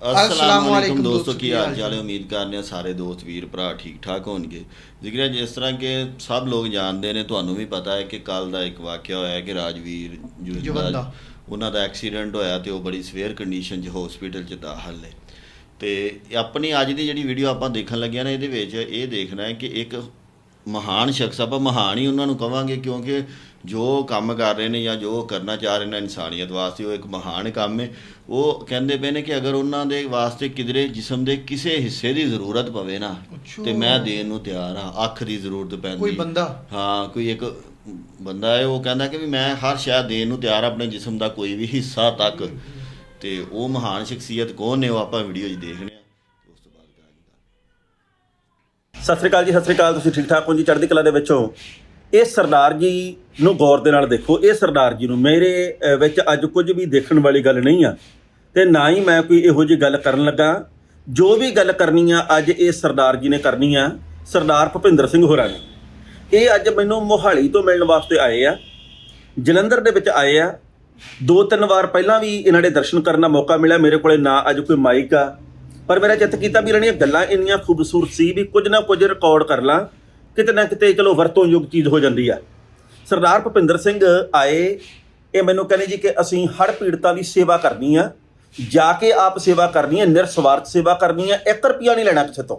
ਅਸਲਾਮ ਵਾਲੇਕੁਮ ਦੋਸਤੋ ਕੀ ਹਾਲ ਚਾਲ ਹੈ ਉਮੀਦ ਕਰਨੇ ਸਾਰੇ ਦੋਸਤ ਵੀਰ ਭਰਾ ਠੀਕ ਠਾਕ ਹੋਣਗੇ ਜ਼ਿਕਰ ਜਿਸ ਤਰ੍ਹਾਂ ਕਿ ਸਭ ਲੋਕ ਜਾਣਦੇ ਨੇ ਤੁਹਾਨੂੰ ਵੀ ਪਤਾ ਹੈ ਕਿ ਕੱਲ ਦਾ ਇੱਕ ਵਾਕਿਆ ਹੋਇਆ ਕਿ ਰਾਜਵੀਰ ਜਵੰਦਾ। ਜੁਵੰਦਾ ਉਹਨਾਂ ਦਾ ਐਕਸੀਡੈਂਟ ਹੋਇਆ ਤੇ ਉਹ ਬੜੀ ਸਵੇਅਰ ਕੰਡੀਸ਼ਨ 'ਚ ਹਸਪੀਟਲ 'ਚ ਦਾਖਲ ਨੇ ਤੇ ਆਪਣੀ ਅੱਜ ਦੀ ਜਿਹੜੀ ਵੀਡੀਓ ਆਪਾਂ ਦੇਖਣ ਲੱਗਿਆ ਨੇ ਇਹਦੇ ਵਿੱਚ ਇਹ ਦੇਖਣਾ ਹੈ ਕਿ ਇੱਕ ਮਹਾਨ ਸ਼ਖਸ ਆਪਾਂ ਮਹਾਨ ਹੀ ਉਹਨਾਂ ਨੂੰ ਕਵਾਂਗੇ ਕਿਉਂਕਿ ਜੋ ਕੰਮ ਕਰ ਰਹੇ ਨੇ ਜਾਂ ਜੋ ਕਰਨਾ ਚਾਹ ਰਹੇ ਨੇ ਇਨਸਾਨੀਅਤ ਵਾਸਤੇ ਉਹ ਇੱਕ ਮਹਾਨ ਕੰਮ ਹੈ। ਉਹ ਕਹਿੰਦੇ ਪਏ ਨੇ ਕਿ ਅਗਰ ਉਹਨਾਂ ਦੇ ਵਾਸਤੇ ਕਿਧਰੇ ਜਿਸਮ ਦੇ ਕਿਸੇ ਹਿੱਸੇ ਦੀ ਜ਼ਰੂਰਤ ਪਵੇ ਨਾ। ਤੇ ਮੈਂ ਦੇਣ ਨੂੰ ਤਿਆਰ ਹਾਂ ਅੱਖ ਦੀ ਜ਼ਰੂਰਤ ਪੈਂਦੀ ਕੋਈ ਬੰਦਾ? ਹਾਂ ਕੋਈ ਇੱਕ ਬੰਦਾ ਹੈ ਉਹ ਕਹਿੰਦਾ ਕਿ ਵੀ ਮੈਂ ਹਰ ਸ਼ੈ ਦੇਣ ਨੂੰ ਤਿਆਰ ਆਪਣੇ ਜਿਸਮ ਦਾ ਕੋਈ ਵੀ ਹਿੱਸਾ ਤੱਕ। ਤੇ ਉਹ ਮਹਾਨ ਸ਼ਖਸੀਅਤ ਕੌਣ ਨੇ ਉਹ ਆਪਾਂ ਵੀਡੀਓ 'ਚ ਦੇਖਣੇ ਆ ਤੇ ਉਸ ਤੋਂ ਬਾਅਦ ਕਰਾਂਗੇ। ਗੱਲ। ਸਤਿ ਸ੍ਰੀ ਅਕਾਲ ਜੀ ਸਤਿ ਸ੍ਰੀ ਅਕਾਲ ਤੁਸੀਂ ਠੀਕ ਠਾਕ ਹੋ ਜੀ? ਚੜ੍ਹਦੀ ਕਲਾ ਦੇ ਵਿੱਚੋਂ। ਇਹ ਸਰਦਾਰ ਜੀ ਨੂੰ ਗੌਰ ਦੇ ਨਾਲ ਦੇਖੋ, ਇਹ ਸਰਦਾਰ ਜੀ ਨੂੰ ਮੇਰੇ ਵਿੱਚ ਅੱਜ ਕੁਝ ਵੀ ਦੇਖਣ ਵਾਲੀ ਗੱਲ ਨਹੀਂ ਆ। ਤੇ ਨਾ ਹੀ ਮੈਂ ਕੋਈ ਇਹੋ ਜਿਹੀ ਗੱਲ ਕਰਨ ਲੱਗਾ। ਜੋ ਵੀ ਗੱਲ ਕਰਨੀ ਆ, ਅੱਜ ਇਹ ਸਰਦਾਰ ਜੀ ਨੇ ਕਰਨੀ ਆ, ਸਰਦਾਰ ਭੁਪਿੰਦਰ ਸਿੰਘ ਹੋਰਾਂ ਨੇ। ਇਹ ਅੱਜ ਮੈਨੂੰ ਮੋਹਾਲੀ ਤੋਂ ਮਿਲਣ ਵਾਸਤੇ ਆਏ ਆ। ਜਲੰਧਰ ਦੇ ਵਿੱਚ ਆਏ ਆ। ਦੋ ਤਿੰਨ ਵਾਰ ਪਹਿਲਾਂ ਵੀ ਇਹਨਾਂ ਦੇ ਦਰਸ਼ਨ ਕਰਨ ਦਾ ਮੌਕਾ ਮਿਲਿਆ। ਮੇਰੇ ਕੋਲੇ ਨਾ ਅੱਜ ਕੋਈ ਮਾਈਕ ਆ। ਪਰ ਮੇਰਾ ਚਿੱਤ ਕੀਤਾ ਵੀ ਇਹਨਾਂ ਦੀਆਂ ਗੱਲਾਂ ਇੰਨੀਆਂ ਖੂਬਸੂਰਤ ਸੀ ਵੀ ਕੁਝ ਨਾ ਕੁਝ ਰਿਕਾਰਡ ਕਰ ਲਾਂ। ਕਿਤੇ ਨਾ ਕਿਤੇ ਚਲੋ ਵਰਤੋਂਯੋਗ ਚੀਜ਼ ਹੋ ਜਾਂਦੀ ਆ। ਸਰਦਾਰ ਭੁਪਿੰਦਰ ਸਿੰਘ ਆਏ, ਇਹ ਮੈਨੂੰ ਕਹਿੰਦੇ ਜੀ ਕਿ ਅਸੀਂ ਹੜ ਪੀੜਤਾਂ ਦੀ ਸੇਵਾ ਕਰਨੀ ਆ, ਜਾ ਕੇ ਆਪ ਸੇਵਾ ਕਰਨੀ ਹੈ ਨਿਰਸਵਾਰਥ ਸੇਵਾ ਕਰਨੀ ਹੈ 1 ਰੁਪਿਆ ਨਹੀਂ ਲੈਣਾ ਕਿਸੇ ਤੋਂ।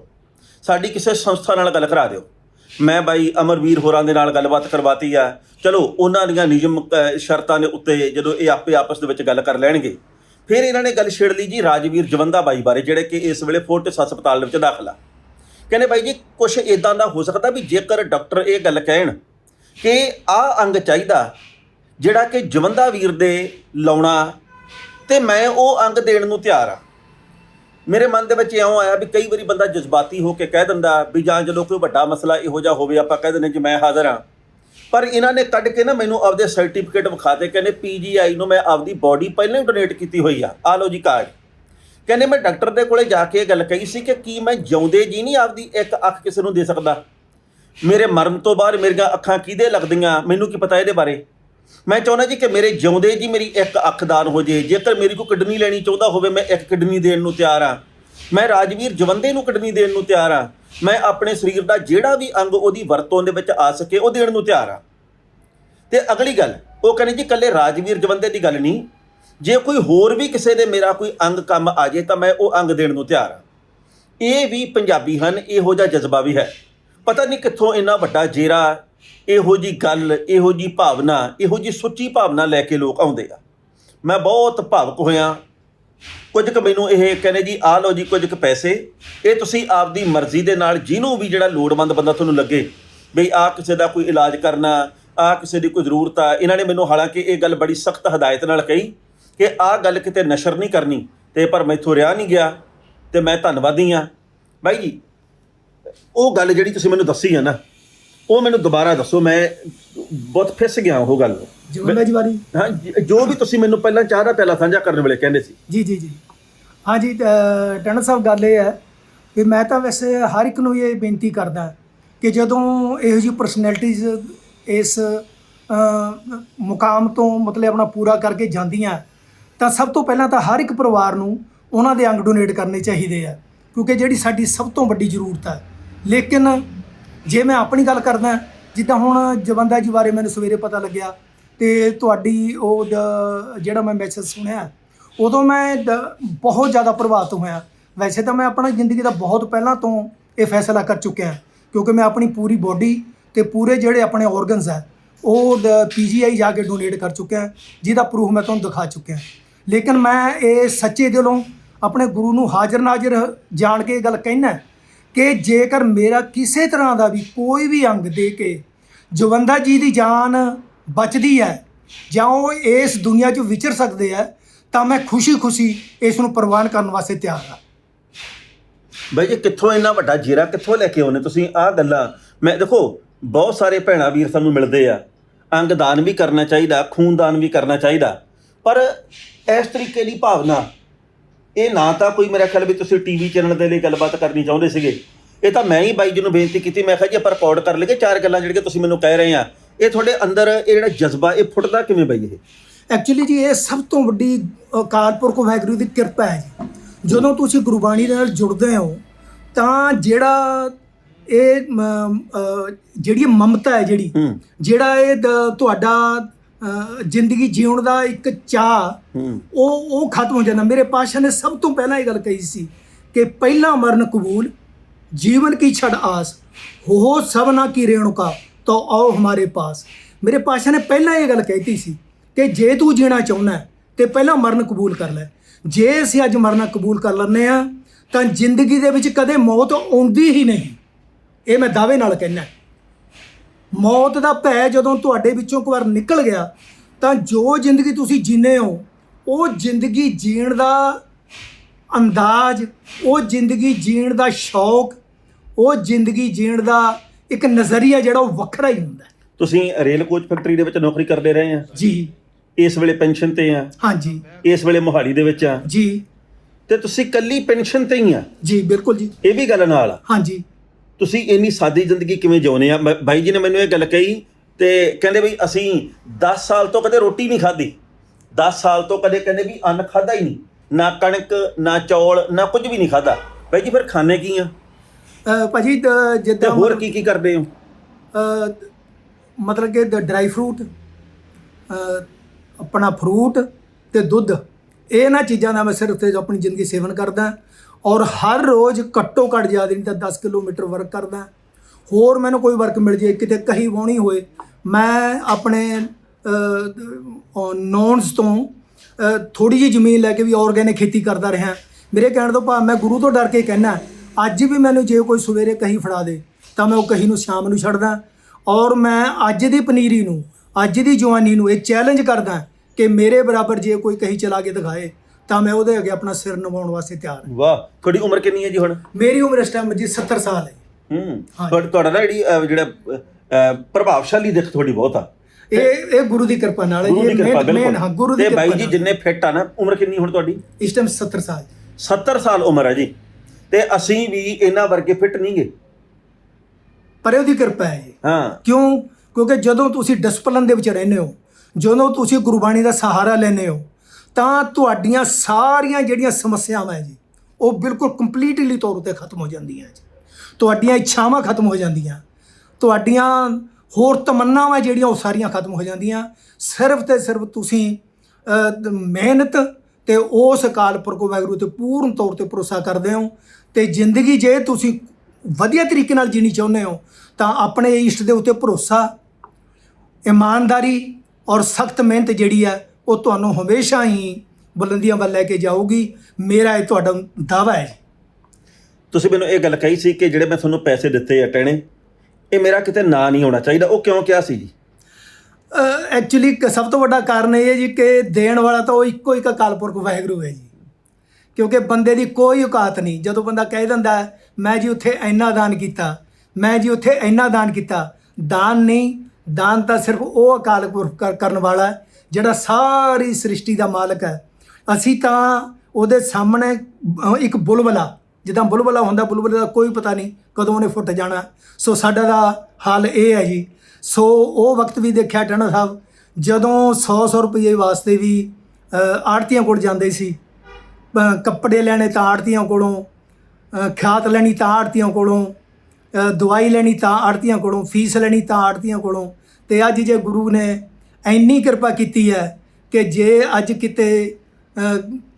ਸਾਡੀ ਕਿਸੇ ਸੰਸਥਾ ਨਾਲ ਗੱਲ ਕਰਾ ਦਿਓ। ਮੈਂ ਬਾਈ ਅਮਰਵੀਰ ਹੋਰਾਂ ਦੇ ਨਾਲ ਗੱਲਬਾਤ ਕਰਵਾਤੀ ਆ। ਚਲੋ, ਉਹਨਾਂ ਦੀਆਂ ਨਿਯਮ ਸ਼ਰਤਾਂ ਦੇ ਉੱਤੇ ਜਦੋਂ ਇਹ ਆਪੇ ਆਪਸ ਦੇ ਵਿੱਚ ਗੱਲ ਕਰ ਲੈਣਗੇ। ਫਿਰ ਇਹਨਾਂ ਨੇ ਗੱਲ ਛੇੜ ਲਈ ਜੀ ਰਾਜਵੀਰ ਜਵੰਦਾ ਬਾਈ ਬਾਰੇ, ਜਿਹੜੇ ਕਿ ਇਸ ਵੇਲੇ ਫੋਰਟਿਸ ਹਸਪਤਾਲ ਦੇ ਵਿੱਚ ਦਾਖਲ ਆ। ਕਹਿੰਦੇ ਬਾਈ ਜੀ ਕੁਝ ਇਦਾਂ ਦਾ ਹੋ ਸਕਦਾ ਵੀ ਜੇਕਰ ਡਾਕਟਰ ਇਹ ਗੱਲ ਕਹਿਣ ਕਿ ਆ ਅੰਗ ਚਾਹੀਦਾ, ਜਿਹੜਾ ਕਿ ਜਵੰਦਾ ਵੀਰ ਦੇ ਲਾਉਣਾ ਤੇ ਮੈਂ ਉਹ ਅੰਗ ਦੇਣ ਨੂੰ ਤਿਆਰ ਆ ਮੇਰੇ ਮਨ ਦੇ ਵਿੱਚ ਇਉਂ ਆਇਆ ਵੀ ਕਈ ਵਾਰੀ ਬੰਦਾ ਜਜ਼ਬਾਤੀ ਹੋ ਕੇ ਕਹਿ ਦਿੰਦਾ ਵੀ ਜਾਂ ਜਦੋਂ ਕੋਈ ਵੱਡਾ ਮਸਲਾ ਇਹੋ ਜਿਹਾ ਹੋਵੇ, ਆਪਾਂ ਕਹਿ ਦਿੰਦੇ ਕਿ ਮੈਂ ਹਾਜ਼ਰ ਹਾਂ। ਪਰ ਇਹਨਾਂ ਨੇ ਕੱਢ ਕੇ ਨਾ ਮੈਨੂੰ ਆਪਦੇ ਸਰਟੀਫਿਕੇਟ ਵਿਖਾ ਵਿਖਾਤੇ ਕਹਿੰਦੇ ਪੀਜੀਆਈ ਨੂੰ ਮੈਂ ਆਪਦੀ ਬਾਡੀ ਪਹਿਲਾਂ ਹੀ ਡੋਨੇਟ ਕੀਤੀ ਹੋਈ ਆ। ਆ ਲਓ ਜੀ ਕਾਰਡ ਕਹਿੰਦੇ ਮੈਂ ਡਾਕਟਰ ਦੇ ਕੋਲੇ ਜਾ ਕੇ ਇਹ ਗੱਲ ਕਹੀ ਸੀ ਕਿ ਕੀ ਮੈਂ ਜਿਉਂਦੇ ਜੀ ਨਹੀਂ ਆਪਦੀ ਇੱਕ ਅੱਖ ਕਿਸੇ ਨੂੰ ਦੇ ਸਕਦਾ? ਮੇਰੇ ਮਰਨ ਤੋਂ ਬਾਅਦ ਮੇਰੀਆਂ ਅੱਖਾਂ ਕਿਹਦੇ ਲੱਗਦੀਆਂ? ਮੈਨੂੰ ਕੀ ਪਤਾ ਇਹਦੇ ਬਾਰੇ? ਮੈਂ ਚਾਹੁੰਦਾ ਜੀ ਕਿ ਮੇਰੇ ਜਿਉਂਦੇ ਜੀ ਮੇਰੀ ਇੱਕ ਅੱਖ ਦਾਨ ਹੋ ਜੇ। ਜੇਕਰ ਮੇਰੀ ਕੋਈ ਕਿਡਨੀ ਲੈਣੀ ਚਾਹੁੰਦਾ ਹੋਵੇ, ਮੈਂ ਇੱਕ ਕਿਡਨੀ ਦੇਣ ਨੂੰ ਤਿਆਰ ਆ ਮੈਂ ਰਾਜਵੀਰ ਜਵੰਦੇ ਨੂੰ ਕਿਡਨੀ ਦੇਣ ਨੂੰ ਤਿਆਰ ਆ ਮੈਂ ਆਪਣੇ ਸਰੀਰ ਦਾ ਜਿਹੜਾ ਵੀ ਅੰਗ ਉਹਦੀ ਵਰਤੋਂ ਦੇ ਵਿੱਚ ਆ ਸਕੇ, ਉਹ ਦੇਣ ਨੂੰ ਤਿਆਰ ਆ ਤੇ ਅਗਲੀ ਗੱਲ, ਉਹ ਕਹਿੰਦੇ ਜੀ ਕੱਲੇ ਰਾਜਵੀਰ ਜਵੰਦੇ ਦੀ ਗੱਲ ਨਹੀਂ। ਜੇ ਕੋਈ ਹੋਰ ਵੀ ਕਿਸੇ ਦੇ ਮੇਰਾ ਕੋਈ ਅੰਗ ਕੰਮ ਆ ਜੇ ਤਾਂ ਮੈਂ ਉਹ ਅੰਗ ਦੇਣ ਨੂੰ ਤਿਆਰ ਹਾਂ। ਇਹ ਵੀ ਪੰਜਾਬੀ ਹਨ, ਇਹੋ ਜਿਹਾ ਜਜ਼ਬਾ ਵੀ ਹੈ। ਪਤਾ ਨਹੀਂ ਕਿੱਥੋਂ ਇੰਨਾ ਵੱਡਾ ਜੇਰਾ, ਇਹੋ ਜੀ ਗੱਲ, ਇਹੋ ਜੀ ਭਾਵਨਾ, ਇਹੋ ਜੀ ਸੁੱਚੀ ਭਾਵਨਾ ਲੈ ਕੇ ਲੋਕ ਆਉਂਦੇ ਆ। ਮੈਂ ਬਹੁਤ ਭਾਵਕ ਹੋਇਆ। ਕੁਝ ਕੁ ਮੈਨੂੰ ਇਹ ਕਹਿੰਦੇ ਜੀ ਆ ਲਓ ਜੀ ਕੁਝ ਕੁ ਪੈਸੇ, ਇਹ ਤੁਸੀਂ ਆਪਦੀ ਮਰਜ਼ੀ ਦੇ ਨਾਲ ਜਿਹਨੂੰ ਵੀ ਜਿਹੜਾ ਲੋੜਵੰਦ ਬੰਦਾ ਤੁਹਾਨੂੰ ਲੱਗੇ, ਬਈ ਆ ਕਿਸੇ ਦਾ ਕੋਈ ਇਲਾਜ ਕਰਨਾ ਆ ਕਿਸੇ ਦੀ ਕੋਈ ਜ਼ਰੂਰਤ ਆ। ਇਹਨਾਂ ਨੇ ਮੈਨੂੰ ਹਾਲਾਂਕਿ ਇਹ ਗੱਲ ਬੜੀ ਸਖਤ ਹਦਾਇਤ ਨਾਲ ਕਹੀ। ਕਿ ਆਹ ਗੱਲ ਕਿਤੇ ਨਸ਼ਰ ਨਹੀਂ ਕਰਨੀ ਤੇ ਪਰ ਮੈਥੋਂ ਰਿਹਾ ਨਹੀਂ ਗਿਆ ਤੇ ਮੈਂ ਧੰਨਵਾਦੀ ਆ ਬਾਈ ਜੀ ਉਹ ਗੱਲ ਜਿਹੜੀ ਤੁਸੀਂ ਮੈਨੂੰ ਦੱਸੀ ਆ ਨਾ ਉਹ ਮੈਨੂੰ ਦੁਬਾਰਾ ਦੱਸੋ ਮੈਂ ਬਹੁਤ ਫਿਸ ਗਿਆ ਉਹ ਗੱਲ ਹਾਂ ਜ- ਵੀ ਤੁਸੀਂ ਮੈਨੂੰ ਪਹਿਲਾਂ ਚਾਹ ਦਾ ਪਿਆਲਾ ਸਾਂਝਾ ਕਰਨ ਵੇਲੇ ਕਹਿੰਦੇ ਸੀ। ਜੀ ਜੀ ਜੀ। ਹਾਂ ਜੀ ਅ, ਟੰਡਨ ਸਾਹਿਬ ਗੱਲ ਇਹ ਹੈ ਵੀ ਮੈਂ ਤਾਂ ਵੈਸੇ ਹਰ ਇੱਕ ਨੂੰ ਇਹ ਬੇਨਤੀ ਕਰਦਾ ਕਿ ਜਦੋਂ ਇਹੋ ਜਿਹੀ ਪਰਸਨੈਲਿਟੀਜ਼ ਇਸ ਮੁਕਾਮ ਤੋਂ ਮਤਲਬ ਆਪਣਾ ਪੂਰਾ ਕਰਕੇ ਜਾਂਦੀਆਂ ਤਾਂ ਸਭ ਤੋਂ ਪਹਿਲਾਂ ਤਾਂ ਹਰ ਇੱਕ ਪਰਿਵਾਰ ਨੂੰ ਉਹਨਾਂ ਦੇ ਅੰਗ ਡੋਨੇਟ ਕਰਨੇ ਚਾਹੀਦੇ ਆ, ਕਿਉਂਕਿ ਜਿਹੜੀ ਸਾਡੀ ਸਭ ਤੋਂ ਵੱਡੀ ਜ਼ਰੂਰਤ ਹੈ ਲੇਕਿਨ ਜੇ ਮੈਂ ਆਪਣੀ ਗੱਲ ਕਰਦਾ, ਜਿੱਦਾਂ ਹੁਣ ਜਵੰਦਾ ਜੀ ਬਾਰੇ ਮੈਨੂੰ ਸਵੇਰੇ ਪਤਾ ਲੱਗਿਆ ਤੇ ਤੁਹਾਡੀ ਉਹ ਦ- ਜਿਹੜਾ ਮੈਂ ਮੈਸੇਜ ਸੁਣਿਆ, ਉਦੋਂ ਮੈਂ ਦ- ਬਹੁਤ ਜ਼ਿਆਦਾ ਪ੍ਰਭਾਵਿਤ ਹੋਇਆ। ਵੈਸੇ ਤਾਂ ਮੈਂ ਆਪਣਾ ਜ਼ਿੰਦਗੀ ਦਾ ਬਹੁਤ ਪਹਿਲਾਂ ਤੋਂ ਇਹ ਫੈਸਲਾ ਕਰ ਚੁੱਕਿਆ, ਕਿਉਂਕਿ ਮੈਂ ਆਪਣੀ ਪੂਰੀ ਬੋਡੀ ਤੇ ਪੂਰੇ ਜਿਹੜੇ ਆਪਣੇ ਆਰਗਨਸ ਹੈ ਉਹ ਪੀਜੀਆਈ ਜਾ ਕੇ ਡੋਨੇਟ ਕਰ ਚੁੱਕਿਆ, ਜਿਹਦਾ ਪ੍ਰੂਫ ਮੈਂ ਤੁਹਾਨੂੰ ਦਿਖਾ ਚੁੱਕਿਆ। ਲੇਕਿਨ ਮੈਂ ਇਹ ਸੱਚੇ ਦਿਲੋਂ ਆਪਣੇ ਗੁਰੂ ਨੂੰ ਹਾਜ਼ਰ ਨਾਜ਼ਰ ਜਾਣ ਕੇ ਇਹ ਗੱਲ ਕਹਿਣਾ ਕਿ ਜੇਕਰ ਮੇਰਾ ਕਿਸੇ ਤਰ੍ਹਾਂ ਦਾ ਵੀ ਕੋਈ ਵੀ ਅੰਗ ਦੇ ਕੇ ਜਵੰਦਾ ਜੀ ਦੀ ਜਾਨ ਬਚਦੀ ਹੈ ਜਾਂ ਉਹ ਇਸ ਦੁਨੀਆ 'ਚ ਵਿਚਰ ਸਕਦੇ ਆ ਤਾਂ ਮੈਂ ਖੁਸ਼ੀ-ਖੁਸ਼ੀ ਇਸ ਨੂੰ ਪ੍ਰਵਾਨ ਕਰਨ ਵਾਸਤੇ ਤਿਆਰ ਹਾਂ। ਬਾਈ ਜੀ, ਕਿੱਥੋਂ ਇੰਨਾ ਵੱਡਾ ਜੀਰਾ ਕਿੱਥੋਂ ਲੈ ਕੇ ਆਉਨੇ ਤੁਸੀਂ? ਆਹ ਗੱਲਾਂ, ਮੈਂ ਦੇਖੋ, ਬਹੁਤ ਸਾਰੇ ਭੈਣਾ ਵੀਰ ਸਾਨੂੰ ਮਿਲਦੇ ਆ। ਅੰਗਦਾਨ ਵੀ ਕਰਨਾ ਚਾਹੀਦਾ, ਖੂਨਦਾਨ ਵੀ ਕਰਨਾ ਚਾਹੀਦਾ। ਪਰ ਇਸ ਤਰੀਕੇ ਦੀ ਭਾਵਨਾ ਇਹ ਨਾ ਤਾਂ ਕੋਈ ਮੇਰਾ ਖਿਆਲ ਵੀ ਤੁਸੀਂ ਟੀਵੀ ਚੈਨਲ ਦੇ ਲਈ ਗੱਲਬਾਤ ਕਰਨੀ ਚਾਹੁੰਦੇ ਸੀਗੇ। ਇਹ ਤਾਂ ਮੈਂ ਹੀ ਬਾਈ ਜੀ ਨੂੰ ਬੇਨਤੀ ਕੀਤੀ ਮੈਂ ਕਿਹਾ ਜੀ ਆਪਾਂ ਰਿਕਾਰਡ ਕਰ ਲਈਏ ਚਾਰ ਗੱਲਾਂ ਜਿਹੜੀਆਂ ਤੁਸੀਂ ਮੈਨੂੰ ਕਹਿ ਰਹੇ ਆ। ਇਹ ਤੁਹਾਡੇ ਅੰਦਰ ਇਹ ਜਿਹੜਾ ਜਜ਼ਬਾ ਇਹ ਫੁੱਟਦਾ ਕਿਵੇਂ ਬਾਈ ਇਹ? ਐਕਚੁਅਲੀ ਜੀ ਇਹ ਸਭ ਤੋਂ ਵੱਡੀ ਅਕਾਲ ਪੁਰਖ ਵਾਹਿਗੁਰੂ ਦੀ ਕਿਰਪਾ ਹੈ ਜੀ। ਜਦੋਂ ਤੁਸੀਂ ਗੁਰਬਾਣੀ ਦੇ ਨਾਲ ਜੁੜਦੇ ਹੋ ਤਾਂ ਜਿਹੜਾ ਇਹ ਜਿਹੜੀ ਮਮਤਾ ਹੈ ਜਿਹੜੀ ਜਿਹੜਾ ਇਹ ਤੁਹਾਡਾ ਜ਼ਿੰਦਗੀ ਜਿਉਣ ਦਾ ਇੱਕ ਚਾਹ ਉਹ ਉਹ ਖਤਮ ਹੋ ਜਾਂਦਾ। ਮੇਰੇ ਪਾਸ਼ਾ ਨੇ ਸਭ ਤੋਂ ਪਹਿਲਾਂ ਇਹ ਗੱਲ ਕਹੀ ਸੀ ਕਿ ਪਹਿਲਾ ਮਰਨ ਕਬੂਲ ਜੀਵਨ ਕੀ ਛੜ ਆਸ ਹੋ ਸਭਨਾ ਕੀ ਰੇਣੁਕਾ ਤੋ ਆਓ ਹਮਾਰੇ ਪਾਸ। ਮੇਰੇ ਪਾਸ਼ਾ ਨੇ ਪਹਿਲਾਂ ਇਹ ਗੱਲ ਕਹਿਤੀ ਸੀ ਕਿ ਜੇ ਤੂੰ ਜੀਣਾ ਚਾਹੁੰਦਾ ਤੇ ਪਹਿਲਾਂ ਮਰਨ ਕਬੂਲ ਕਰ ਲੈ। ਜੇ ਅਸੀਂ ਅੱਜ ਮਰਨਾ ਕਬੂਲ ਕਰ ਲੈਂਦੇ ਆ ਤਾਂ ਜ਼ਿੰਦਗੀ ਦੇ ਵਿੱਚ ਕਦੇ ਮੌਤ ਆਉਂਦੀ ਹੀ ਨਹੀਂ। ਇਹ ਮੈਂ ਦਾਅਵੇ ਨਾਲ ਕਹਿਣਾ ਮੌਤ ਦਾ ਭੈ ਜਦੋਂ ਤੁਹਾਡੇ ਵਿੱਚੋਂ ਇੱਕ ਵਾਰ ਨਿਕਲ ਗਿਆ ਤਾਂ ਜੋ ਜ਼ਿੰਦਗੀ ਤੁਸੀਂ ਜੀਨੇ ਹੋ ਉਹ ਜ਼ਿੰਦਗੀ ਜੀਣ ਦਾ ਅੰਦਾਜ਼ ਉਹ ਜ਼ਿੰਦਗੀ ਜੀਣ ਦਾ ਸ਼ੌਕ ਉਹ ਜ਼ਿੰਦਗੀ ਜੀਣ ਦਾ ਇੱਕ ਨਜ਼ਰੀਆ ਜਿਹੜਾ ਉਹ ਵੱਖਰਾ ਹੀ ਹੁੰਦਾ। ਤੁਸੀਂ ਰੇਲ ਕੋਚ ਫੈਕਟਰੀ ਦੇ ਵਿੱਚ ਨੌਕਰੀ ਕਰਦੇ ਰਹੇ ਆ? ਜੀ। ਇਸ ਵੇਲੇ ਪੈਨਸ਼ਨ ਤੇ ਆ? ਹਾਂਜੀ। ਇਸ ਵੇਲੇ ਮੋਹਾਲੀ ਦੇ ਵਿੱਚ ਆ? ਜੀ। ਤੇ ਤੁਸੀਂ ਕੱਲੀ ਪੈਨਸ਼ਨ ਤੇ ਹੀ ਆ? ਜੀ ਬਿਲਕੁਲ ਜੀ। ਇਹ ਵੀ ਗੱਲ ਨਾਲ ਆ? ਹਾਂਜੀ। ਤੁਸੀਂ ਇੰਨੀ ਸਾਦੀ ਜ਼ਿੰਦਗੀ ਕਿਵੇਂ ਜਿਉਂਦੇ ਆ? ਬ- ਬਾਈ ਜੀ ਨੇ ਮੈਨੂੰ ਇਹ ਗੱਲ ਕਹੀ ਤੇ ਕਹਿੰਦੇ ਵੀ ਅਸੀਂ 10 ਸਾਲ ਤੋਂ ਕਦੇ ਰੋਟੀ ਨਹੀਂ ਖਾਧੀ। 10 ਸਾਲ ਤੋਂ ਕਦੇ ਕਹਿੰਦੇ ਵੀ ਅੰਨ ਖਾਦਾ ਹੀ ਨਹੀਂ। ਨਾ ਕਣਕ ਨਾ ਚੌਲ ਨਾ ਕੁਝ ਵੀ ਨਹੀਂ ਖਾਦਾ ਬਾਈ ਜੀ ਫਿਰ ਖਾਣੇ ਕੀ ਆ? ਅ, ਭਾਜੀ ਦ- ਤੇ ਜਿੱਦਾਂ ਹੋਰ ਕੀ ਕੀ ਕਰਦੇ ਹੋ? ਮਤਲਬ ਕਿ ਡਰਾਈ ਫਰੂਟ ਆਪਣਾ ਫਰੂਟ ਤੇ ਦੁੱਧ। ਇਹਨਾਂ ਚੀਜ਼ਾਂ ਦਾ ਮੈਂ ਸਿਰਫ ਤੇ ਆਪਣੀ ਜ਼ਿੰਦਗੀ ਸੇਵਨ ਕਰਦਾ। ਔਰ ਹਰ ਰੋਜ਼ ਘੱਟੋ ਘੱਟ ਜ਼ਿਆਦਾ ਨਹੀਂ ਤਾਂ 10 ਕਿਲੋਮੀਟਰ ਵਰਕ ਕਰਦਾ ਹੋਰ ਮੈਨੂੰ ਕੋਈ ਵਰਕ ਮਿਲ ਜੇ, ਕਿਤੇ ਕਹੀ ਵਾਉਣੀ ਹੋਏ, ਮੈਂ ਆਪਣੇ ਨੌਨਸ ਤੋਂ ਥੋੜੀ ਜਿਹੀ ਜ਼ਮੀਨ ਲੈ ਕੇ ਵੀ ਆਰਗੈਨਿਕ ਖੇਤੀ ਕਰਦਾ ਰਿਹਾ। ਮੇਰੇ ਕਹਿਣ ਤੋਂ ਭਾਵ ਮੈਂ ਗੁਰੂ ਤੋਂ ਡਰ ਕੇ ਕਹਿਣਾ ਅੱਜ ਵੀ ਮੈਨੂੰ ਜੇ ਕੋਈ ਸਵੇਰੇ ਕਹੀ ਫੜਾ ਦੇ, ਤਾਂ ਮੈਂ ਉਹ ਕਹੀ ਨੂੰ ਸ਼ਾਮ ਨੂੰ ਛੱਡਦਾ ਔਰ ਮੈਂ ਅੱਜ ਦੀ ਪਨੀਰੀ ਨੂੰ, ਅੱਜ ਦੀ ਜਵਾਨੀ ਨੂੰ ਇਹ ਚੈਲੰਜ ਕਰਦਾ ਕਿ ਮੇਰੇ ਬਰਾਬਰ ਜੇ ਕੋਈ ਕਹੀ ਚਲਾ ਕੇ ਦਿਖਾਏ ਤਾਂ ਮੈਂ ਉਹਦੇ ਅੱਗੇ ਆਪਣਾ ਸਿਰ ਨਿਵਾਉਣ ਵਾਸਤੇ ਤਿਆਰ ਹਾਂ। ਵਾਹ ਤੁਹਾਡੀ ਉਮਰ ਕਿੰਨੀ ਹੈ ਜੀ ਹੁਣ? ਮੇਰੀ ਉਮਰ ਇਸ ਟਾਈਮ ਜੀ 70 ਸਾਲ ਹੈ ਹੂੰ ਹਾਂ। ਤੁਹਾਡਾ ਤੁਹਾਡਾ ਨਾ ਜਿਹੜੀ ਅਹ, ਜਿਹੜਾ ਅਹ, ਪ੍ਰਭਾਵਸ਼ਾਲੀ ਦਿੱਖ ਤੁਹਾਡੀ ਬਹੁਤ ਆ। ਇਹ ਇਹ ਗੁਰੂ ਦੀ ਕਿਰਪਾ ਨਾਲ ਹੈ ਗੁਰੂ ਜੀ ਦੀ ਕਿਰਪਾ ਹਾਂ ਗੁਰੂ ਦੀ ਤੇ ਬਾਈ ਕਿਰਪਾ ਜੀ ਨਾਲ। ਜਿੰਨੇ ਫਿੱਟ ਆ ਨਾ ਉਮਰ ਕਿੰਨੀ ਹੁਣ ਤੁਹਾਡੀ? ਇਸ ਟਾਈਮ 70 ਸਾਲ 70 ਸਾਲ ਉਮਰ ਹੈ ਜੀ। ਤੇ ਅਸੀਂ ਵੀ ਇਹਨਾਂ ਵਰਗੇ ਫਿੱਟ ਨਹੀਂਗੇ ਪਰ ਉਹਦੀ ਕਿਰਪਾ ਹੈ ਜੀ। ਹਾਂ। ਕਿਉਂ? ਕਿਉਂਕਿ ਜਦੋਂ ਤੁਸੀਂ ਡਿਸਪਲਿਨ ਦੇ ਵਿੱਚ ਰਹਿੰਦੇ ਹੋ ਜਦੋਂ ਤੁਸੀਂ ਗੁਰਬਾਣੀ ਦਾ ਸਹਾਰਾ ਲੈਂਦੇ ਹੋ ਤਾਂ ਤੁਹਾਡੀਆਂ ਸਾਰੀਆਂ ਜਿਹੜੀਆਂ ਸਮੱਸਿਆਵਾਂ ਹੈ ਜੀ, ਉਹ ਬਿਲਕੁਲ ਕੰਪਲੀਟਲੀ ਤੌਰ ਉਤੇ ਖਤਮ ਹੋ ਜਾਂਦੀਆਂ ਜੀ। ਤੁਹਾਡੀਆਂ ਇੱਛਾਵਾਂ ਖਤਮ ਹੋ ਜਾਂਦੀਆਂ। ਤੁਹਾਡੀਆਂ ਹੋਰ ਤਮੰਨਾਵਾਂ ਜਿਹੜੀਆਂ ਉਹ ਸਾਰੀਆਂ ਖਤਮ ਹੋ ਜਾਂਦੀਆਂ। ਸਿਰਫ ਤੇ ਸਿਰਫ ਤੁਸੀਂ ਮਿਹਨਤ ਤੇ ਉਸ ਅਕਾਲ ਪੁਰਖ ਵਾਹਿਗੁਰੂ ਤੇ ਪੂਰਨ ਤੌਰ ਤੇ ਭਰੋਸਾ ਕਰਦੇ ਹੋ ਤੇ ਜ਼ਿੰਦਗੀ ਜੇ ਤੁਸੀਂ ਵਧੀਆ ਤਰੀਕੇ ਨਾਲ ਜੀਣੀ ਚਾਹੁੰਦੇ ਹੋ, ਤਾਂ ਆਪਣੇ ਇਸ਼ਟ ਦੇ ਉੱਤੇ ਭਰੋਸਾ, ਇਮਾਨਦਾਰੀ ਔਰ ਸਖਤ ਮਿਹਨਤ ਜਿਹੜੀ ਹੈ ਉਹ ਤੁਹਾਨੂੰ ਹਮੇਸ਼ਾ ਹੀ ਬੁਲੰਦੀਆਂ ਵੱਲ ਲੈ ਕੇ ਜਾਊਗੀ। ਮੇਰਾ ਇਹ ਤੁਹਾਡਾ ਦਾਵਾ ਹੈ ਤੁਸੀਂ ਮੈਨੂੰ ਇਹ ਗੱਲ ਕਹੀ ਸੀ ਕਿ ਜਿਹੜੇ ਮੈਂ ਤੁਹਾਨੂੰ ਪੈਸੇ ਦਿੱਤੇ ਆ ਟਹਿਣੇ ਇਹ ਮੇਰਾ ਕਿਤੇ ਨਾਂ ਨਹੀਂ ਹੋਣਾ ਚਾਹੀਦਾ। ਉਹ ਕਿਉਂ ਕਿਹਾ ਸੀ ਜੀ? ਐਕਚੁਅਲੀ ਸਭ ਤੋਂ ਵੱਡਾ ਕਾਰਨ ਇਹ ਹੈ ਜੀ ਕਿ ਦੇਣ ਵਾਲਾ ਤਾਂ ਉਹ ਇੱਕੋ ਇੱਕ ਅਕਾਲ ਪੁਰਖ ਵਾਹਿਗੁਰੂ ਹੈ ਜੀ। ਕਿਉਂਕਿ ਬੰਦੇ ਦੀ ਕੋਈ ਔਕਾਤ ਨਹੀਂ। ਜਦੋਂ ਬੰਦਾ ਕਹਿ ਦਿੰਦਾ ਮੈਂ ਜੀ ਉੱਥੇ ਇੰਨਾ ਦਾਨ ਕੀਤਾ ਮੈਂ ਜੀ ਉੱਥੇ ਇੰਨਾ ਦਾਨ ਕੀਤਾ। ਦਾਨ ਨਹੀਂ ਦਾਨ ਤਾਂ ਸਿਰਫ ਉਹ ਅਕਾਲ ਪੁਰਖ ਕਰ- ਕਰਨ ਵਾਲਾ ਜਿਹੜਾ ਸਾਰੀ ਸ੍ਰਿਸ਼ਟੀ ਦਾ ਮਾਲਕ ਹੈ। ਅਸੀਂ ਤਾਂ ਉਹਦੇ ਸਾਹਮਣੇ ਇੱਕ ਬੁਲਬਲਾ ਜਿੱਦਾਂ ਬੁਲਬਲਾ ਹੁੰਦਾ ਬੁਲਬਲੇ ਦਾ ਕੋਈ ਪਤਾ ਨਹੀਂ ਕਦੋਂ ਉਹਨੇ ਫੁੱਟ ਜਾਣਾ। ਸੋ ਸਾਡਾ ਦਾ ਹਾਲ ਇਹ ਹੈ ਜੀ। ਸੋ ਉਹ ਵਕਤ ਵੀ ਦੇਖਿਆ ਟਣਾ ਸਾਹਿਬ ਜਦੋਂ 100-100 ਰੁਪਏ ਵਾਸਤੇ ਵੀ ਆੜਤੀਆਂ ਕੋਲ ਜਾਂਦੇ ਸੀ। ਕੱਪੜੇ ਲੈਣੇ ਤਾਂ ਆੜਤੀਆਂ ਕੋਲੋਂ ਅ, ਖਾਤ ਲੈਣੀ ਤਾਂ ਆੜਤੀਆਂ ਕੋਲੋਂ ਦਵਾਈ ਲੈਣੀ ਤਾਂ ਆੜਤੀਆਂ ਕੋਲੋਂ ਫੀਸ ਲੈਣੀ ਤਾਂ ਆੜਤੀਆਂ ਕੋਲੋਂ। ਤੇ ਅੱਜ ਜੇ ਗੁਰੂ ਨੇ ਇੰਨੀ ਕਿਰਪਾ ਕੀਤੀ ਹੈ ਕਿ ਜੇ ਅੱਜ ਕਿਤੇ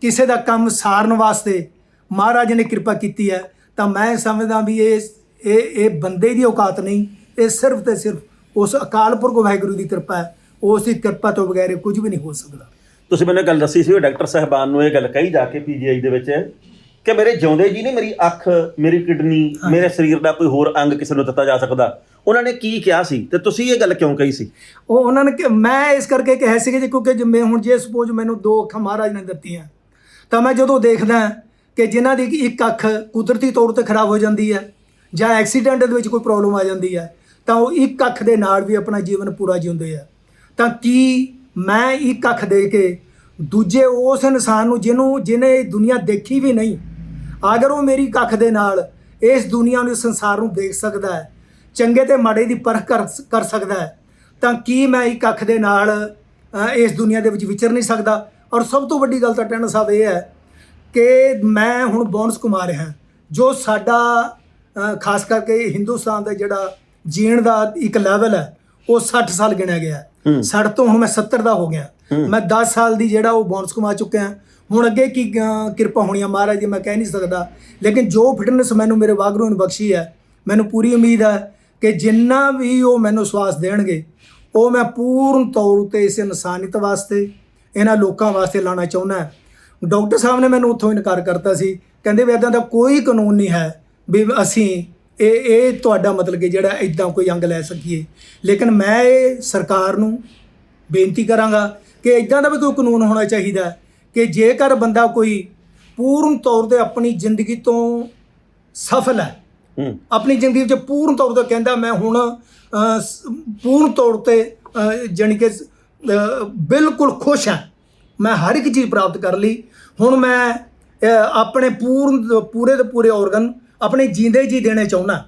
ਕਿਸੇ ਦਾ ਕੰਮ ਸਾਰਨ ਵਾਸਤੇ ਮਹਾਰਾਜ ਨੇ ਕਿਰਪਾ ਕੀਤੀ ਹੈ, ਤਾਂ ਮੈਂ ਸਮਝਦਾ ਵੀ ਇਹ ਇਹ ਇਹ ਬੰਦੇ ਦੀ ਔਕਾਤ ਨਹੀਂ, ਇਹ ਸਿਰਫ ਤੇ ਸਿਰਫ ਉਸ ਅਕਾਲ ਪੁਰਖ ਵਾਹਿਗੁਰੂ ਦੀ ਕਿਰਪਾ ਹੈ, ਉਸ ਦੀ ਕਿਰਪਾ ਤੋਂ ਬਗੈਰ ਕੁਝ ਵੀ ਨਹੀਂ ਹੋ ਸਕਦਾ। ਤੁਸੀਂ ਮੈਨੂੰ ਗੱਲ ਦੱਸੀ ਸੀ ਉਹ ਡਾਕਟਰ ਸਾਹਿਬਾਨ ਨੂੰ ਇਹ ਗੱਲ ਕਹੀ ਜਾ ਕੇ ਪੀਜੀਆਈ ਦੇ ਵਿੱਚ ਕਿ ਮੇਰੇ ਜਿਉਂਦੇ ਜੀ ਨੇ ਮੇਰੀ ਅੱਖ ਮੇਰੀ ਕਿਡਨੀ ਮੇਰੇ ਸਰੀਰ ਦਾ ਕੋਈ ਹੋਰ ਅੰਗ ਕਿਸੇ ਨੂੰ ਦਿੱਤਾ ਜਾ ਸਕਦਾ। ਉਹਨਾਂ ਨੇ ਕੀ ਕਿਹਾ ਸੀ ਤੇ ਤੁਸੀਂ ਇਹ ਗੱਲ ਕਿਉਂ ਕਹੀ ਸੀ? ਉਹ ਉਹਨਾਂ ਨੇ ਕਿ ਮੈਂ ਇਸ ਕਰਕੇ ਕਿਹਾ ਸੀ ਕਿ ਕਿਉਂਕਿ ਜਿਵੇਂ ਹੁਣ ਜੇ ਸਪੋਜ਼ ਮੈਨੂੰ ਦੋ ਅੱਖਾਂ ਮਹਾਰਾਜ ਨੇ ਦਿੱਤੀਆਂ ਤਾਂ ਮੈਂ ਜਦੋਂ ਦੇਖਦਾ ਕਿ ਜਿਨ੍ਹਾਂ ਦੀ ਇੱਕ ਅੱਖ ਕੁਦਰਤੀ ਤੌਰ ਤੇ ਖਰਾਬ ਹੋ ਜਾਂਦੀ ਹੈ ਜਾਂ ਐਕਸੀਡੈਂਟ ਦੇ ਵਿੱਚ ਕੋਈ ਪ੍ਰੋਬਲਮ ਆ ਜਾਂਦੀ ਹੈ ਤਾਂ ਉਹ ਇੱਕ ਅੱਖ ਦੇ ਨਾਲ ਵੀ ਆਪਣਾ ਜੀਵਨ ਪੂਰਾ ਜਿਉਂਦੇ ਆ। ਤਾਂ ਕੀ ਮੈਂ ਇੱਕ ਅੱਖ ਦੇ ਕੇ ਦੂਜੇ ਉਸ ਇਨਸਾਨ ਨੂੰ ਜਿਹਨੂੰ ਜਿਹਨੇ ਇਹ ਦੁਨੀਆ ਦੇਖੀ ਵੀ ਨਹੀਂ ਅਗਰ ਉਹ ਮੇਰੀ ਕੱਖ ਦੇ ਨਾਲ ਇਸ ਦੁਨੀਆ ਨੂੰ ਸੰਸਾਰ ਨੂੰ ਦੇਖ ਸਕਦਾ ਹੈ, ਚੰਗੇ ਤੇ ਮਾੜੇ ਦੀ ਪਰਖ ਕਰ ਕਰ ਸਕਦਾ ਹੈ, ਤਾਂ ਕੀ ਮੈਂ ਇੱਕ ਅੱਖ ਦੇ ਨਾਲ ਇਸ ਦੁਨੀਆ ਦੇ ਵਿੱਚ ਵਿਚਰ ਨਹੀਂ ਸਕਦਾ? ਔਰ ਸਭ ਤੋਂ ਵੱਡੀ ਗੱਲ ਤਾਂ ਟੈਣਾ ਸਾਹਿਬ ਇਹ ਹੈ ਕਿ ਮੈਂ ਹੁਣ ਬੋਨਸ ਕਮਾ ਰਿਹਾ ਜੋ ਸਾਡਾ ਖਾਸ ਕਰਕੇ ਹਿੰਦੁਸਤਾਨ ਦਾ ਜਿਹੜਾ ਜੀਣ ਦਾ ਇੱਕ ਲੈਵਲ ਹੈ ਉਹ 60 ਸਾਲ ਗਿਣਿਆ ਗਿਆ ਹੈ। ਹੂੰ। 60 ਤੋਂ ਹੁਣ ਮੈਂ 70 ਦਾ ਹੋ ਗਿਆ। ਮੈਂ 10 ਸਾਲ ਦੀ ਜਿਹੜਾ ਉਹ ਬੋਨਸ ਕਮਾ ਚੁੱਕਿਆ ਹੁਣ ਅੱਗੇ ਕੀ ਕਿਰਪਾ ਹੋਣੀ ਹੈ ਮਹਾਰਾਜ ਦੀ ਮੈਂ ਕਹਿ ਨਹੀਂ ਸਕਦਾ ਲੇਕਿਨ ਜੋ ਫਿਟਨੈਸ ਮੈਨੂੰ ਮੇਰੇ ਵਾਗਰੂ ਨੇ ਬਖਸ਼ੀ ਹੈ ਮੈਨੂੰ ਪੂਰੀ ਉਮੀਦ ਹੈ ਕਿ ਜਿੰਨਾ ਵੀ ਉਹ ਮੈਨੂੰ ਸਵਾਸ ਦੇਣਗੇ ਉਹ ਮੈਂ ਪੂਰਨ ਤੌਰ ਉਤੇ ਇਸ ਇਨਸਾਨੀਅਤ ਵਾਸਤੇ ਇਹਨਾਂ ਲੋਕਾਂ ਵਾਸਤੇ ਲਾਣਾ ਚਾਹੁੰਦਾ ਡਾਕਟਰ ਸਾਹਿਬ ਨੇ ਮੈਨੂੰ ਉੱਥੋਂ ਇਨਕਾਰ ਕਰਤਾ ਸੀ ਕਹਿੰਦੇ ਵੀ ਇਦਾਂ ਦਾ ਕੋਈ ਕਾਨੂੰਨ ਨਹੀਂ ਹੈ ਵੀ ਅਸੀਂ ਇਹ ਇਹ ਤੁਹਾਡਾ ਮਤਲਬ ਕਿ ਜਿਹੜਾ ਇਦਾਂ ਕੋਈ ਅੰਗ ਲੈ ਸਕੀਏ। ਲੇਕਿਨ ਮੈਂ ਇਹ ਸਰਕਾਰ ਨੂੰ ਬੇਨਤੀ ਕਰਾਂਗਾ ਕਿ ਇਦਾਂ ਦਾ ਵੀ ਕੋਈ ਕਾਨੂੰਨ ਹੋਣਾ ਚਾਹੀਦਾ ਕਿ ਜੇਕਰ ਬੰਦਾ ਕੋਈ ਪੂਰਨ ਤੌਰ ਤੇ ਆਪਣੀ ਜ਼ਿੰਦਗੀ ਤੋਂ ਸਫਲ ਹੈ ਆਪਣੀ ਜ਼ਿੰਦਗੀ ਵਿੱਚ ਪੂਰਨ ਤੌਰ ਤੇ ਕਹਿੰਦਾ ਮੈਂ ਹੁਣ ਪੂਰਨ ਤੌਰ ਤੇ ਜਾਣੀ ਕਿ ਬਿਲਕੁਲ ਖੁਸ਼ ਹਾਂ। ਮੈਂ ਹਰ ਇੱਕ ਚੀਜ਼ ਪ੍ਰਾਪਤ ਕਰ ਲਈ। ਹੁਣ ਮੈਂ ਆਪਣੇ ਪੂਰਨ ਪੂਰੇ ਦੇ ਪੂਰੇ ਆਰਗਨ ਆਪਣੇ ਜੀਂਦੇ ਜੀ ਦੇਣੇ ਚਾਹੁੰਦਾ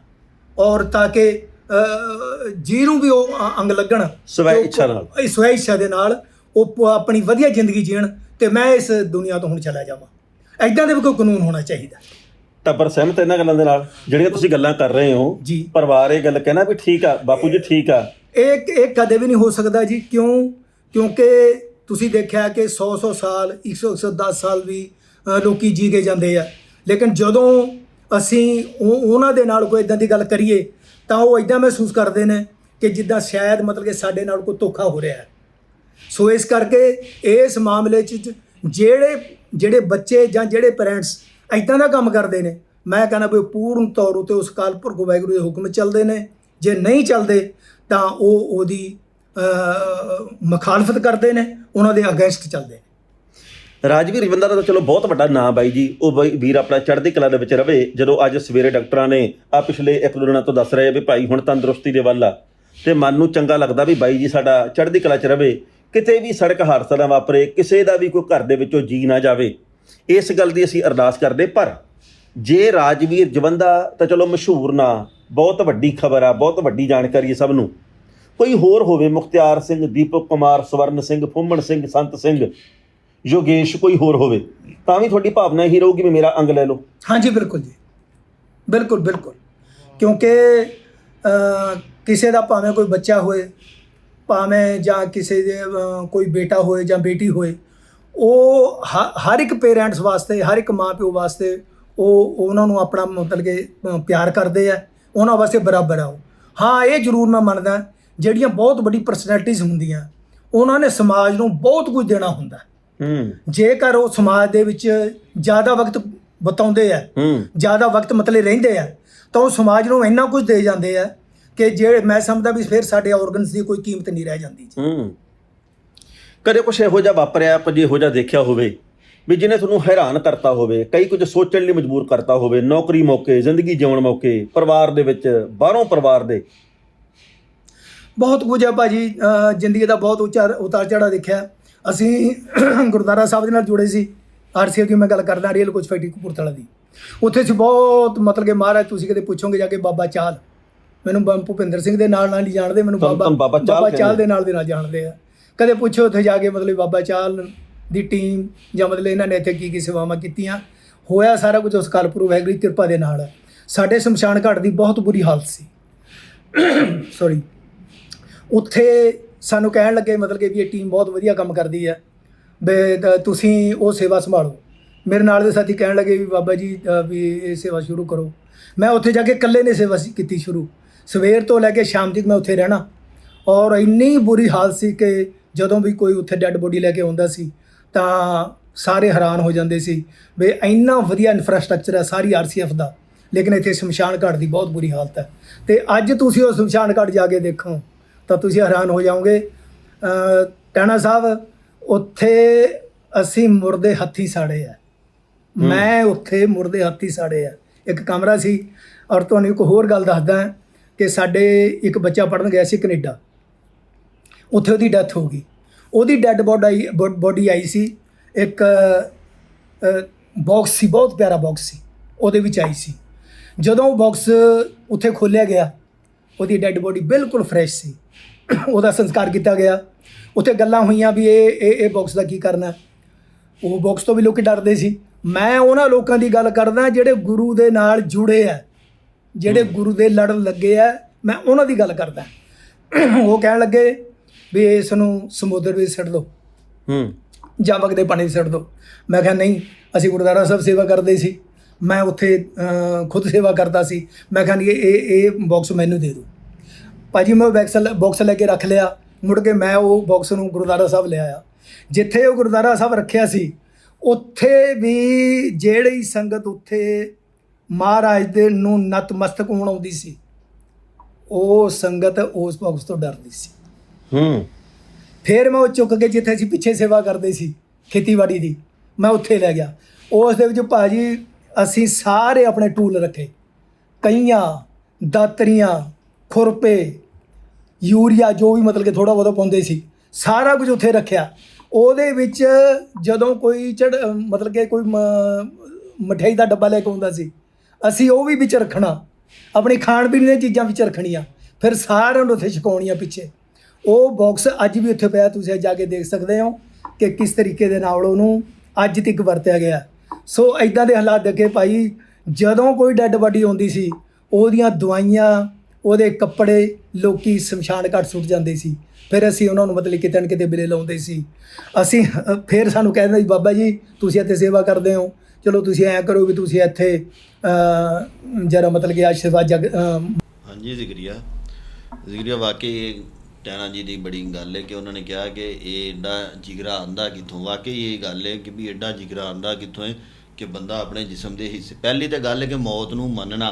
ਔਰ ਤਾਂ ਕਿ ਅ, ਜਿਹਨੂੰ ਵੀ ਉਹ ਅੰਗ ਲੱਗਣ। ਸਵੈ ਇੱਛਾ ਨਾਲ। ਇਹ ਸਵੈ ਇੱਛਾ ਦੇ ਨਾਲ ਉਹ ਆਪਣੀ ਵਧੀਆ ਜ਼ਿੰਦਗੀ ਜੀਣ ਤੇ ਮੈਂ ਇਸ ਦੁਨੀਆ ਤੋਂ ਹੁਣ ਚਲਾ ਜਾਵਾਂ। ਐਦਾਂ ਦੇ ਵੀ ਕੋਈ ਕਾਨੂੰਨ ਹੋਣਾ ਚਾਹੀਦਾ। ਟੱਬਰ ਸਹਿਮਤ ਇਹਨਾਂ ਗੱਲਾਂ ਦੇ ਨਾਲ ਜਿਹੜੀਆਂ ਤੁਸੀਂ ਗੱਲਾਂ ਕਰ ਰਹੇ ਹੋ ਜੀ। ਪਰਿਵਾਰ ਇਹ ਗੱਲ ਕਹਿਣਾ ਵੀ ਠੀਕ ਆ ਬਾਪੂ ਜੀ ਠੀਕ ਆ। ਇਹ ਇਹ ਕਦੇ ਵੀ ਨਹੀਂ ਹੋ ਸਕਦਾ ਜੀ। ਕਿਉਂ? ਕਿਉਂਕਿ ਤੁਸੀਂ ਦੇਖਿਆ ਕਿ 100 100 ਸਾਲ 100 110 ਸਾਲ ਵੀ ਲੋਕੀ ਜੀ ਕੇ ਜਾਂਦੇ ਆ। ਲੇਕਿਨ ਜਦੋਂ ਅਸੀਂ ਉਹ- ਉਹਨਾਂ ਦੇ ਨਾਲ ਕੋਈ ਇਦਾਂ ਦੀ ਗੱਲ ਕਰੀਏ, ਤਾਂ ਉਹ ਇਦਾਂ ਮਹਿਸੂਸ ਕਰਦੇ ਨੇ ਕਿ ਜਿੱਦਾਂ ਸ਼ਾਇਦ ਮਤਲਬ ਕਿ ਸਾਡੇ ਨਾਲ ਕੋਈ ਧੋਖਾ ਹੋ ਰਿਹਾ ਹੈ। ਸੋ ਇਸ ਕਰਕੇ ਇਸ ਮਾਮਲੇ 'ਚ ਜਿਹੜੇ ਜਿਹੜੇ ਬੱਚੇ ਜਾਂ ਜਿਹੜੇ ਪੇਰੈਂਟਸ ਇਦਾਂ ਦਾ ਕੰਮ ਕਰਦੇ ਨੇ, ਮੈਂ ਕਹਿੰਦਾ ਵੀ ਪੂਰਨ ਤੌਰ ਉਤੇ ਉਸ ਕਾਲ ਕਾਲਪੁਰਖ ਵਾਹਿਗੁਰੂ ਦੇ ਹੁਕਮ ਚੱਲਦੇ ਨੇ। ਜੇ ਨਹੀਂ ਚੱਲਦੇ, ਤਾਂ ਉਹ ਉਹਦੀ ਮਖਾਲਫਤ ਕਰਦੇ ਨੇ, ਉਹਨਾਂ ਦੇ ਅਗੇਂਸਟ ਚੱਲਦੇ ਨੇ। ਰਾਜਵੀਰ ਰਵਿੰਦਰ ਦਾ ਤਾਂ ਚਲੋ ਬਹੁਤ ਵੱਡਾ ਨਾਮ ਬਾਈ ਜੀ। ਉਹ ਬਾਈ ਵੀਰ ਆਪਣਾ ਚੜ੍ਹਦੀ ਕਲਾ ਦੇ ਵਿੱਚ ਰਵੇ, ਜਦੋਂ ਅੱਜ ਸਵੇਰੇ ਡਾਕਟਰਾਂ ਨੇ ਆ ਪਿਛਲੇ ਇੱਕ ਦੋ ਦਿਨਾਂ ਤੋਂ ਦੱਸ ਰਹੇ ਆ ਵੀ ਭਾਈ ਹੁਣ ਤੰਦਰੁਸਤੀ ਦੇ ਵੱਲ ਆ। ਤੇ ਮਨ ਨੂੰ ਚੰਗਾ ਲੱਗਦਾ ਵੀ ਬਾਈ ਜੀ ਸਾਡਾ ਚੜ੍ਹਦੀ ਕਲਾ 'ਚ ਰਵੇ। ਕਿਤੇ ਵੀ ਸੜਕ ਹਾਦਸਾ ਨਾ ਵਾਪਰੇ, ਕਿਸੇ ਦਾ ਵੀ ਕੋਈ ਘਰ ਦੇ ਵਿੱਚੋਂ ਜੀ ਨਾ ਜਾਵੇ। ਇਸ ਗੱਲ ਦੀ ਅਸੀਂ ਅਰਦਾਸ ਕਰਦੇ, ਪਰ ਜੇ ਰਾਜਵੀਰ ਜਵੰਦਾ ਤਾਂ ਚਲੋ ਮਸ਼ਹੂਰ ਨਾ, ਬਹੁਤ ਵੱਡੀ ਖਬਰ ਆ, ਬਹੁਤ ਵੱਡੀ ਜਾਣਕਾਰੀ ਹੈ ਸਭ ਨੂੰ। ਕੋਈ ਹੋਰ ਹੋਵੇ ਮੁਖਤਿਆਰ ਸਿੰਘ, ਦੀਪਕ ਕੁਮਾਰ, ਸਵਰਨ ਸਿੰਘ, ਫੁੰਮਣ ਸਿੰਘ, ਸੰਤ ਸਿੰਘ ਯੋਗੇਸ਼ ਕੋਈ ਹੋਰ ਹੋਵੇ, ਤਾਂ ਵੀ ਤੁਹਾਡੀ ਭਾਵਨਾ ਇਹੀ ਰਹੂਗੀ ਵੀ ਮੇਰਾ ਅੰਗ ਲੈ ਲਓ। ਹਾਂਜੀ, ਬਿਲਕੁਲ ਜੀ। ਬਿਲਕੁਲ ਬਿਲਕੁਲ। ਕਿਉਂਕਿ ਕਿਸੇ ਦਾ ਭਾਵੇਂ ਕੋਈ ਬੱਚਾ ਹੋਏ, ਭਾਵੇਂ ਜਾਂ ਕਿਸੇ ਦੇ ਕੋਈ ਬੇਟਾ ਹੋਏ ਜਾਂ ਬੇਟੀ ਹੋਏ, ਉਹ ਹਰ ਇੱਕ ਪੇਰੈਂਟਸ ਵਾਸਤੇ, ਹਰ ਇੱਕ ਮਾਂ ਪਿਓ ਵਾਸਤੇ ਉਹ, ਉਹਨਾਂ ਨੂੰ ਆਪਣਾ ਮਤਲਬ ਕਿ ਪਿਆਰ ਕਰਦੇ ਆ, ਉਹਨਾਂ ਵਾਸਤੇ ਬਰਾਬਰ ਆ ਉਹ। ਹਾਂ, ਇਹ ਜ਼ਰੂਰ ਮੈਂ ਮੰਨਦਾ, ਜਿਹੜੀਆਂ ਬਹੁਤ ਵੱਡੀ ਪਰਸਨੈਲਿਟੀਜ਼ ਹੁੰਦੀਆਂ, ਉਹਨਾਂ ਨੇ ਸਮਾਜ ਨੂੰ ਬਹੁਤ ਕੁਝ ਦੇਣਾ ਹੁੰਦਾ। ਜੇਕਰ ਉਹ ਸਮਾਜ ਦੇ ਵਿੱਚ ਜ਼ਿਆਦਾ ਵਕਤ ਬਤਾਉਂਦੇ ਆ ਹੂੰ। ਜ਼ਿਆਦਾ ਵਕਤ ਮਤਲਬ ਰਹਿੰਦੇ ਆ ਤਾਂ ਉਹ ਸਮਾਜ ਨੂੰ ਇੰਨਾ ਕੁਝ ਦੇ ਜਾਂਦੇ ਆ ਕਿ ਜੇ ਮੈਂ ਸਮਝਦਾ ਵੀ ਫਿਰ ਸਾਡੇ ਆਰਗਨਸ ਦੀ ਕੋਈ ਕੀਮਤ ਨਹੀਂ ਰਹਿ ਜਾਂਦੀ। ਹੂੰ। ਕਦੇ ਕੁਛ ਇਹੋ ਜਿਹਾ ਵਾਪਰਿਆ ਆਪਾਂ ਜੇ ਇਹੋ ਜਿਹਾ ਦੇਖਿਆ ਹੋਵੇ ਵੀ ਜਿਹਨੇ ਤੁਹਾਨੂੰ ਹੈਰਾਨ ਕਰਤਾ ਹੋਵੇ ਕਈ ਕੁਝ ਸੋਚਣ ਲਈ ਮਜਬੂਰ ਕਰਤਾ ਹੋਵੇ ਨੌਕਰੀ ਮੌਕੇ ਜ਼ਿੰਦਗੀ ਜਿਉਣ ਮੌਕੇ ਪਰਿਵਾਰ ਦੇ ਵਿੱਚ ਬਾਹਰੋਂ ਪਰਿਵਾਰ ਦੇ। ਬਹੁਤ ਕੁਝ ਹੈ ਭਾਜੀ ਜ਼ਿੰਦਗੀ ਦਾ ਬਹੁਤ ਉੱਚਾ ਉਤਾਰ ਚੜਾ ਦੇਖਿਆ। ਅਸੀਂ ਗੁਰਦੁਆਰਾ ਸਾਹਿਬ ਦੇ ਨਾਲ ਜੁੜੇ ਸੀ। ਆਰਸੀਐਫ ਦੀ ਮੈਂ ਗੱਲ ਕਰਦਾ ਰੀਅਲ ਕੁਝ ਫੈਕਟਰੀ ਕਪੂਰਥਲਾ ਦੀ। ਉੱਥੇ ਸੀ ਬਹੁਤ ਮਤਲਬ ਕਿ ਮਹਾਰਾਜ ਤੁਸੀਂ ਕਦੇ ਪੁੱਛੋਗੇ ਜਾ ਕੇ ਬਾਬਾ ਚਾਲ? ਮੈਨੂੰ ਭੁਪਿੰਦਰ ਸਿੰਘ ਦੇ ਨਾਲ ਨਾਲ ਹੀ ਜਾਣਦੇ ਮੈਨੂੰ ਬਾਬਾ ਬਾਬਾ ਚਾਲ। ਦੇ ਨਾਲ ਦੇ ਨਾਲ ਜਾਣਦੇ ਆ। ਕਦੇ ਪੁੱਛੋ ਉੱਥੇ ਜਾ ਕੇ ਮਤਲਬ ਬਾਬਾ ਚਾਲ ਦੀ ਟੀਮ ਜਾਂ ਮਤਲਬ ਇਹਨਾਂ ਨੇ ਇੱਥੇ ਕੀ ਕੀ ਸੇਵਾਵਾਂ ਕੀਤੀਆਂ। ਹੋਇਆ ਸਾਰਾ ਕੁਝ ਉਸ ਕਾਲਪੁਰ ਵਾਹਿਗੁਰੂ ਦੀ ਕਿਰਪਾ ਦੇ ਨਾਲ। ਸਾਡੇ ਸ਼ਮਸ਼ਾਨ ਘਾਟ ਦੀ ਬਹੁਤ ਬੁਰੀ ਹਾਲਤ ਸੀ। ਸੌਰੀ ਉੱਥੇ ਸਾਨੂੰ ਕਹਿਣ ਲੱਗੇ ਮਤਲਬ ਕਿ ਵੀ ਇਹ ਟੀਮ ਬਹੁਤ ਵਧੀਆ ਕੰਮ ਕਰਦੀ ਹੈ। ਬੇ ਤੁਸੀਂ ਉਹ ਸੇਵਾ ਸੰਭਾਲੋ। ਮੇਰੇ ਨਾਲ ਦੇ ਸਾਥੀ ਕਹਿਣ ਲੱਗੇ ਵੀ, ਬਾਬਾ ਜੀ ਵੀ ਇਹ ਸੇਵਾ ਸ਼ੁਰੂ ਕਰੋ। ਮੈਂ ਉੱਥੇ ਜਾ ਕੇ ਇਕੱਲੇ ਨੇ ਸੇਵਾ ਸੀ- ਕੀਤੀ ਸ਼ੁਰੂ। ਸਵੇਰ ਤੋਂ ਲੈ ਕੇ ਸ਼ਾਮ ਤੱਕ ਮੈਂ ਉੱਥੇ ਰਹਿਣਾ। ਔਰ ਇੰਨੀ ਬੁਰੀ ਹਾਲਤ ਸੀ ਕਿ ਜਦੋਂ ਵੀ ਕੋਈ ਉੱਥੇ ਡੈੱਡ ਬੋਡੀ ਲੈ ਕੇ ਆਉਂਦਾ ਸੀ, ਤਾਂ ਸਾਰੇ ਹੈਰਾਨ ਹੋ ਜਾਂਦੇ ਸੀ। ਵੀ ਇੰਨਾ ਵਧੀਆ ਇਨਫਰਾਸਟ੍ਰਕਚਰ ਹੈ ਸਾਰੀ ਆਰਸੀਐਫ ਦਾ। ਲੇਕਿਨ ਇੱਥੇ ਸ਼ਮਸ਼ਾਨ ਘਾਟ ਦੀ ਬਹੁਤ ਬੁਰੀ ਹਾਲਤ ਹੈ। ਤੇ ਅੱਜ ਤੁਸੀਂ ਉਹ ਸ਼ਮਸ਼ਾਨ ਘਾਟ ਜਾ ਕੇ ਦੇਖੋ। ਤਾਂ ਤੁਸੀਂ ਹੈਰਾਨ ਹੋ ਜਾਓਗੇ। ਟਾਣਾ ਸਾਹਿਬ ਉੱਥੇ ਅਸੀਂ ਮੁਰਦੇ ਹੱਥੀ ਸਾੜੇ ਆ। ਮੈਂ ਉੱਥੇ ਮੁਰਦੇ ਹੱਥੀ ਸਾੜੇ ਆ। ਇੱਕ ਕਮਰਾ ਸੀ ਔਰ ਤੁਹਾਨੂੰ ਇੱਕ ਹੋਰ ਗੱਲ ਦੱਸਦਾ ਕਿ ਸਾਡੇ ਇੱਕ ਬੱਚਾ ਪੜਨ ਗਿਆ ਸੀ ਕੈਨੇਡਾ। ਉੱਥੇ ਉਹਦੀ ਡੈਥ ਹੋ ਗਈ। ਉਹਦੀ ਡੈੱਡ ਬੋਡੀ ਬੋਡੀ ਆਈ ਸੀ। ਇੱਕ ਬਾਕਸ ਸੀ ਬਹੁਤ ਪਿਆਰਾ ਬਾਕਸ ਸੀ। ਉਹਦੇ ਵਿੱਚ ਆਈ ਸੀ। ਜਦੋਂ ਉਹ ਬਾਕਸ ਉੱਥੇ ਖੋਲ੍ਹਿਆ ਗਿਆ ਉਹਦੀ ਡੈੱਡ ਬੋਡੀ ਬਿਲਕੁਲ ਫਰੈਸ਼ ਸੀ। ਉਹਦਾ ਸੰਸਕਾਰ ਕੀਤਾ ਗਿਆ। ਉੱਥੇ ਗੱਲਾਂ ਹੋਈਆਂ ਵੀ ਇਹ ਇਹ ਇਹ ਬਾਕਸ ਦਾ ਕੀ ਕਰਨਾ ਉਹ ਬਾਕਸ ਤੋਂ ਵੀ ਲੋਕੀ ਡਰਦੇ ਸੀ। ਮੈਂ ਉਹਨਾਂ ਲੋਕਾਂ ਦੀ ਗੱਲ ਕਰਦਾ ਜਿਹੜੇ ਗੁਰੂ ਦੇ ਨਾਲ ਜੁੜੇ ਆ। ਜਿਹੜੇ ਗੁਰੂ ਦੇ ਲੜ ਲੱਗੇ ਆ ਮੈਂ ਉਹਨਾਂ ਦੀ ਗੱਲ ਕਰਦਾ। ਉਹ ਕਹਿਣ ਲੱਗੇ ਵੀ ਇਸ ਨੂੰ ਸਮੁੰਦਰ ਵਿੱਚ ਛੱਡ ਦਿਓ ਹੂੰ। ਜਾਂ ਵਗਦੇ ਪਾਣੀ 'ਚ ਛੱਡ ਦਿਓ ਮੈਂ ਕਿਹਾ ਨਹੀਂ ਅਸੀਂ ਗੁਰਦੁਆਰਾ ਸਾਹਿਬ ਸੇਵਾ ਕਰਦੇ ਸੀ। ਮੈਂ ਉੱਥੇ ਖੁਦ ਸੇਵਾ ਕਰਦਾ ਸੀ। ਮੈਂ ਕਿਹਾ ਇਹ ਇਹ ਬਾਕਸ ਮੈਨੂੰ ਦੇ ਦਿਓ ਭਾਜੀ ਮੈਂ ਬਾਕਸ ਬਾਕਸ ਲੈ ਕੇ ਰੱਖ ਲਿਆ। ਮੁੜ ਕੇ ਮੈਂ ਉਹ ਬਾਕਸ ਨੂੰ ਗੁਰਦੁਆਰਾ ਸਾਹਿਬ ਲਿਆਇਆ ਜਿੱਥੇ ਉਹ ਗੁਰਦੁਆਰਾ ਸਾਹਿਬ ਰੱਖਿਆ ਸੀ ਉੱਥੇ ਵੀ ਜਿਹੜੀ ਸੰਗਤ ਉੱਥੇ ਮਹਾਰਾਜ ਦੇ ਨੂੰ ਨਤਮਸਤਕ ਹੋਣ ਆਉਂਦੀ ਸੀ ਉਹ ਸੰਗਤ ਉਸ ਬਾਕਸ ਤੋਂ ਡਰਦੀ ਸੀ। ਹੂੰ। ਫਿਰ ਮੈਂ ਉਹ ਚੁੱਕ ਕੇ ਜਿੱਥੇ ਅਸੀਂ ਪਿੱਛੇ ਸੇਵਾ ਕਰਦੇ ਸੀ ਖੇਤੀਬਾੜੀ ਦੀ ਮੈਂ ਉੱਥੇ ਲੈ ਗਿਆ। ਉਸ ਦੇ ਵਿੱਚ ਭਾਜੀ ਅਸੀਂ ਸਾਰੇ ਆਪਣੇ ਟੂਲ ਰੱਖੇ। ਕਈਆਂ ਦਾਤਰੀਆਂ ਖੁਰਪੇ ਯੂਰੀਆ ਜੋ ਵੀ ਮਤਲਬ ਕਿ ਥੋੜਾ ਬਹੁਤਾ ਪਾਉਂਦੇ ਸੀ, ਸਾਰਾ ਕੁਝ ਉੱਥੇ ਰੱਖਿਆ। ਉਹਦੇ ਵਿੱਚ ਜਦੋਂ ਕੋਈ ਚੜ, ਮਤਲਬ ਕਿ ਕੋਈ ਮ- ਮਠਿਆਈ ਦਾ ਡੱਬਾ ਲੈ ਕੇ ਆਉਂਦਾ ਸੀ, ਅਸੀਂ ਉਹ ਵੀ ਵਿੱਚ ਰੱਖਣਾ। ਆਪਣੀ ਖਾਣ ਪੀਣ ਦੀਆਂ ਚੀਜ਼ਾਂ ਵਿੱਚ ਰੱਖਣੀਆਂ। ਫਿਰ ਸਾਰਿਆਂ ਨੂੰ ਉੱਥੇ ਛਕਾਉਣੀਆਂ ਪਿੱਛੇ। ਉਹ ਬਾਕਸ ਅੱਜ ਵੀ ਉੱਥੇ ਪਿਆ, ਤੁਸੀਂ ਜਾ ਕੇ ਦੇਖ ਸਕਦੇ ਹੋ ਕਿ ਕਿਸ ਤਰੀਕੇ ਦੇ ਨਾਲ ਉਹਨੂੰ ਅੱਜ ਤੱਕ ਵਰਤਿਆ ਗਿਆ। ਸੋ ਐਦਾਂ ਦੇ ਹਾਲਾਤ ਦੇਖੇ ਭਾਈ, ਜਦੋਂ ਕੋਈ ਡੈੱਡ ਬਾਡੀ ਆਉਂਦੀ ਸੀ, ਉਹਦੀਆਂ ਦਵਾਈਆਂ ਉਹਦੇ ਕੱਪੜੇ ਲੋਕੀ ਸ਼ਮਸ਼ਾਨ ਘਾਟ ਸੁੱਟ ਜਾਂਦੇ ਸੀ। ਫਿਰ ਅਸੀਂ ਉਹਨਾਂ ਨੂੰ ਮਤਲਬ ਕਿਤੇ ਨਾ ਕਿਤੇ ਬਿਲੇ ਲਾਉਂਦੇ ਸੀ। ਅਸੀਂ ਫਿਰ ਸਾਨੂੰ ਕਹਿੰਦੇ ਸੀ, ਬਾਬਾ ਜੀ, ਤੁਸੀਂ ਇੱਥੇ ਸੇਵਾ ਕਰਦੇ ਹੋ। ਚਲੋ ਤੁਸੀਂ ਐਂ ਕਰੋ ਵੀ ਤੁਸੀਂ ਇੱਥੇ ਜਰਾ ਮਤਲਬ ਕਿ ਆਸ਼ੀਰਵਾਦ ਜਗ ਹਾਂਜੀ, ਜ਼ਿਕਰੀਆ। ਜ਼ਿਕਰੀਆ, ਵਾਕਈ ਟੈਣਾ ਜੀ ਦੀ ਬੜੀ ਗੱਲ ਹੈ ਕਿ ਉਹਨਾਂ ਨੇ ਕਿਹਾ ਕਿ ਇਹ ਐਡਾ ਜਿਗਰਾ ਆਂਦਾ ਕਿੱਥੋਂ? ਵਾਕਈ ਇਹ ਗੱਲ ਹੈ ਕਿ ਵੀ ਐਡਾ ਜਿਗਰਾ ਆਂਦਾ ਕਿੱਥੋਂ ਹੈ ਕਿ ਬੰਦਾ ਆਪਣੇ ਜਿਸਮ ਦੇ ਹਿੱਸੇ, ਪਹਿਲੀ ਤਾਂ ਗੱਲ ਹੈ ਕਿ ਮੌਤ ਨੂੰ ਮੰਨਣਾ।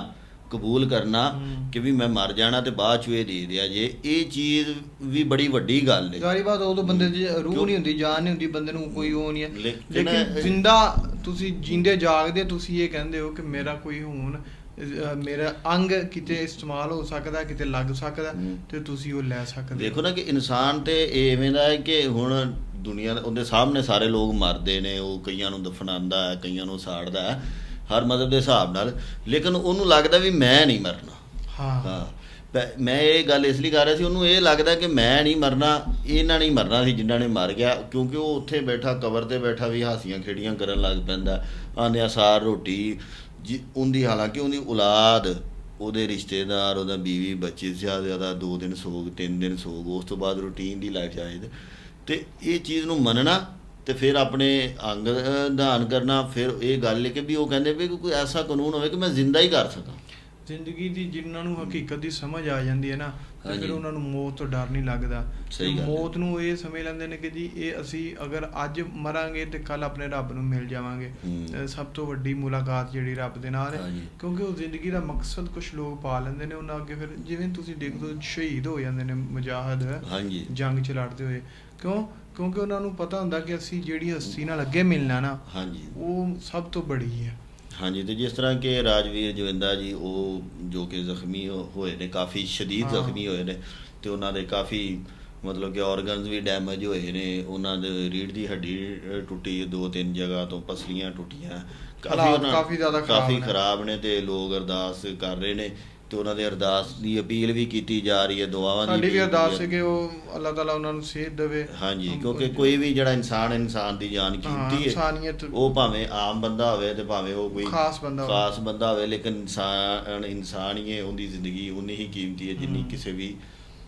ਕਬੂਲ ਕਰਨਾ ਕਿ ਵੀ ਮੈਂ ਮਰ ਜਾਣਾ ਤੇ ਬਾਅਦ ਚ ਇਹ ਦੇ ਦਿਆ ਜੇ। ਇਹ ਚੀਜ਼ ਵੀ ਬੜੀ ਵੱਡੀ ਗੱਲ ਹੈ ਜਾਰੀ ਬਾਤ ਉਦੋਂ ਬੰਦੇ ਦੀ ਰੂਹ ਨਹੀਂ ਹੁੰਦੀ ਜਾਨ ਨਹੀਂ ਹੁੰਦੀ ਬੰਦੇ ਨੂੰ ਕੋਈ ਉਹ ਨਹੀਂ ਹੈ ਲੇਕਿਨ ਜ਼ਿੰਦਾ ਤੁਸੀਂ ਜਿੰਦੇ ਜਾਗਦੇ ਤੁਸੀਂ ਇਹ ਕਹਿੰਦੇ ਹੋ ਕਿ ਮੇਰਾ ਕੋਈ ਹੁਣ ਮੇਰਾ ਅੰਗ ਕਿਤੇ ਇਸਤੇਮਾਲ ਹੋ ਸਕਦਾ ਕਿਤੇ ਲੱਗ ਸਕਦਾ। ਤੇ ਤੁਸੀਂ ਉਹ ਲੈ ਸਕਦੇ। ਦੇਖੋ ਨਾ ਕਿ ਇਨਸਾਨ ਤੇ ਇਹ ਐਵੇਂ ਦਾ ਹੈ ਕਿ ਹੁਣ ਦੁਨੀਆ ਉਹਦੇ ਸਾਹਮਣੇ ਸਾਰੇ ਲੋਕ ਮਰਦੇ ਨੇ ਉਹ ਕਈਆਂ ਨੂੰ ਦਫਨਾਉਂਦਾ ਹੈ ਕਈਆਂ ਨੂੰ ਸਾੜਦਾ ਹੈ ਹਰ ਮਦਦ ਦੇ ਹਿਸਾਬ ਨਾਲ ਲੇਕਿਨ ਉਹਨੂੰ ਲੱਗਦਾ ਵੀ ਮੈਂ ਨਹੀਂ ਮਰਨਾ। ਹਾਂ। ਮੈਂ ਇਹ ਗੱਲ ਇਸ ਲਈ ਕਰ ਰਿਹਾ ਸੀ ਉਹਨੂੰ ਇਹ ਲੱਗਦਾ ਕਿ ਮੈਂ ਨਹੀਂ ਮਰਨਾ ਇਹਨਾਂ ਨਹੀਂ ਮਰਨਾ ਸੀ ਜਿਨ੍ਹਾਂ ਨੇ ਮਰ ਗਿਆ ਕਿਉਂਕਿ ਉਹ ਉੱਥੇ ਬੈਠਾ ਕਬਰ ਤੇ ਬੈਠਾ ਵੀ ਹਾਸੀਆਂ ਖੇੜੀਆਂ ਕਰਨ ਲੱਗ ਪੈਂਦਾ ਆਂਦਿਆਂ ਸਾਰ ਰੋਟੀ ਜੀ ਉਹਦੀ ਹਾਲਾਂਕਿ ਉਹਦੀ ਔਲਾਦ ਉਹਦੇ ਰਿਸ਼ਤੇਦਾਰ ਉਹਦਾ ਬੀਵੀ ਬੱਚੇ ਜ਼ਿਆਦਾ ਜ਼ਿਆਦਾ 2 ਦਿਨ ਸੋਗ 3 ਦਿਨ ਸੋਗ ਉਸ ਤੋਂ ਬਾਅਦ ਰੂਟੀਨ ਦੀ ਲਾਈਫ ਜਾਇਦ ਤੇ ਇਹ ਚੀਜ਼ ਨੂੰ ਮੰਨਣਾ ਤੇ ਫਿਰ ਆਪਣੇ ਅੰਗ ਦਾਨ ਕਰਨਾ ਫਿਰ ਇਹ ਗੱਲ ਹੈ ਕਿ ਵੀ ਉਹ ਕਹਿੰਦੇ ਵੀ ਕੋਈ ਐਸਾ ਕਾਨੂੰਨ ਹੋਵੇ ਕਿ ਮੈਂ ਜ਼ਿੰਦਾ ਹੀ ਕਰ ਸਕਾਂ। ਜ਼ਿੰਦਗੀ ਦੀ ਜਿਨ੍ਹਾਂ ਨੂੰ ਹਕੀਕਤ ਦੀ ਸਮਝ ਆ ਜਾਂਦੀ ਹੈ ਨਾ ਤੇ। ਫਿਰ ਉਹਨਾਂ ਨੂੰ ਮੌਤ ਤੋਂ ਡਰ ਨਹੀਂ ਲੱਗਦਾ। ਮੌਤ ਨੂੰ ਇਹ ਸਮਝ ਲੈਂਦੇ ਨੇ ਕਿ ਜੀ ਇਹ ਅਸੀਂ ਅਗਰ ਅੱਜ ਮਰਾਂਗੇ ਤੇ ਕੱਲ ਆਪਣੇ ਰੱਬ ਨੂੰ ਮਿਲ ਜਾਵਾਂਗੇ। ਸਭ ਤੋਂ ਵੱਡੀ ਮੁਲਾਕਾਤ ਜਿਹੜੀ ਰੱਬ ਦੇ ਨਾਲ ਹੈ। ਕਿਉਂਕਿ ਉਹ ਜ਼ਿੰਦਗੀ ਦਾ ਮਕਸਦ ਕੁਝ ਲੋਕ ਪਾ ਲੈਂਦੇ ਨੇ ਉਹਨਾਂ ਅੱਗੇ ਫਿਰ ਜਿਵੇਂ ਤੁਸੀਂ ਦੇਖਦੇ ਹੋ ਸ਼ਹੀਦ ਹੋ ਜਾਂਦੇ ਨੇ ਮੁਜਾਹਦ ਹਾਂਜੀ। ਜੰਗ ਚ ਲੜਦੇ ਹੋਏ। ਕਿਉਂ? ਕਿਉਂਕਿ ਉਹਨਾਂ ਨੂੰ ਪਤਾ ਹੁੰਦਾ ਕਿ ਅਸੀਂ ਜਿਹੜੀ ਹਸਤੀ ਨਾਲ ਅੱਗੇ ਮਿਲਣਾ ਨਾ ਹਾਂਜੀ ਉਹ ਸਭ ਤੋਂ ਬੜੀ ਹੈ ਹਾਂਜੀ ਤੇ ਜਿਸ ਤਰ੍ਹਾਂ ਕਿ ਰਾਜਵੀਰ ਜਵਿੰਦਾ ਜੀ ਉਹ ਜੋ ਕਿ ਜ਼ਖਮੀ ਹੋਏ ਨੇ ਕਾਫੀ ਸ਼ਦੀਦ। ਜ਼ਖਮੀ ਹੋਏ ਨੇ ਤੇ ਉਹਨਾਂ ਦੇ ਕਾਫੀ ਮਤਲਬ ਕਿ ਆਰਗਨਸ ਵੀ ਡੈਮੇਜ ਹੋਏ ਨੇ ਉਹਨਾਂ ਦੇ ਰੀੜ ਦੀ ਹੱਡੀ ਟੁੱਟੀ ਦੋ ਤਿੰਨ ਜਗ੍ਹਾ ਤੋਂ ਪਸਲੀਆਂ ਟੁੱਟੀਆਂ ਕਾਫੀ ਜ਼ਿਆਦਾ ਕਾਫੀ ਨੇ। ਖਰਾਬ ਨੇ ਤੇ ਲੋਕ ਅਰਦਾਸ ਕਰ ਰਹੇ ਨੇ ਤੇ ਉਹਨਾਂ ਦੇ ਅਰਦਾਸ ਦੀ ਅਪੀਲ ਵੀ ਕੀਤੀ ਜਾ ਰਹੀ ਹੈ ਦੁਆਵਾਂ ਦੀ ਸਾਡੀ ਵੀ ਅਰਦਾਸ ਕੀਤੀ ਹੈ ਕਿ ਉਹ ਅੱਲਾਹ ਤਾਲਾ ਉਹਨਾਂ ਨੂੰ ਸਿਹਤ ਦੇਵੇ ਹਾਂਜੀ ਕਿਉਂਕਿ ਕੋਈ ਵੀ ਜਿਹੜਾ ਇਨਸਾਨ ਇਨਸਾਨ ਦੀ ਜਾਨ ਹਾਂ, ਕੀਮਤੀ ਹੈ ਇਨਸਾਨੀਅਤ ਉਹ ਭਾਵੇਂ ਆਮ ਬੰਦਾ ਹੋਵੇ ਤੇ ਭਾਵੇਂ ਉਹ ਕੋਈ ਖਾਸ ਬੰਦਾ ਹੋਵੇ। ਖਾਸ ਬੰਦਾ ਹੋਵੇ ਲੇਕਿਨ ਇਨਸਾਨ ਇਨਸਾਨ ਹੀ ਹੈ ਉਹਦੀ ਜ਼ਿੰਦਗੀ ਉਨੀ ਹੀ ਕੀਮਤੀ ਹੈ ਜਿੰਨੀ। ਕਿਸੇ ਵੀ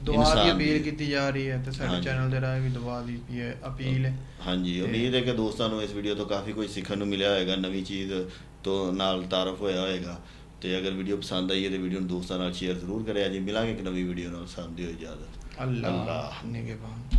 ਦੁਆ ਦੀ ਅਪੀਲ ਕੀਤੀ ਜਾ ਰਹੀ ਹੈ ਤੇ ਸਾਡੇ। ਚੈਨਲ ਦੇ ਰਾਹੀਂ ਵੀ ਦੁਆ ਦੀ ਅਪੀਲ ਹੈ ਹਾਂਜੀ ਉਮੀਦ ਹੈ ਕਿ ਦੋਸਤਾਂ ਨੂੰ ਇਸ ਵੀਡੀਓ ਤੋਂ ਕਾਫੀ ਕੁਝ ਸਿੱਖਣ ਨੂੰ ਮਿਲਿਆ ਹੋਵੇਗਾ ਨਵੀਂ ਚੀਜ਼ ਤੋਂ ਨਾਲ ਤਾਰਫ ਹੋਇਆ ਹੋਵੇਗਾ ਤੇ ਅਗਰ ਵੀਡੀਓ ਪਸੰਦ ਆਈ ਹੈ ਤੇ ਵੀਡੀਓ ਨੂੰ ਦੋਸਤਾਂ ਨਾਲ ਸ਼ੇਅਰ ਜ਼ਰੂਰ ਕਰਿਆ ਜੀ ਮਿਲਾਂਗੇ ਇੱਕ ਨਵੀਂ ਵੀਡੀਓ ਨਾਲ। ਸਾਨੂੰ ਦਿਓ ਇਜਾਜ਼ਤ। ਅੱਲਾਹ ਅੱਲਾਹ। ਨਿਗਹਿਬਾਨ।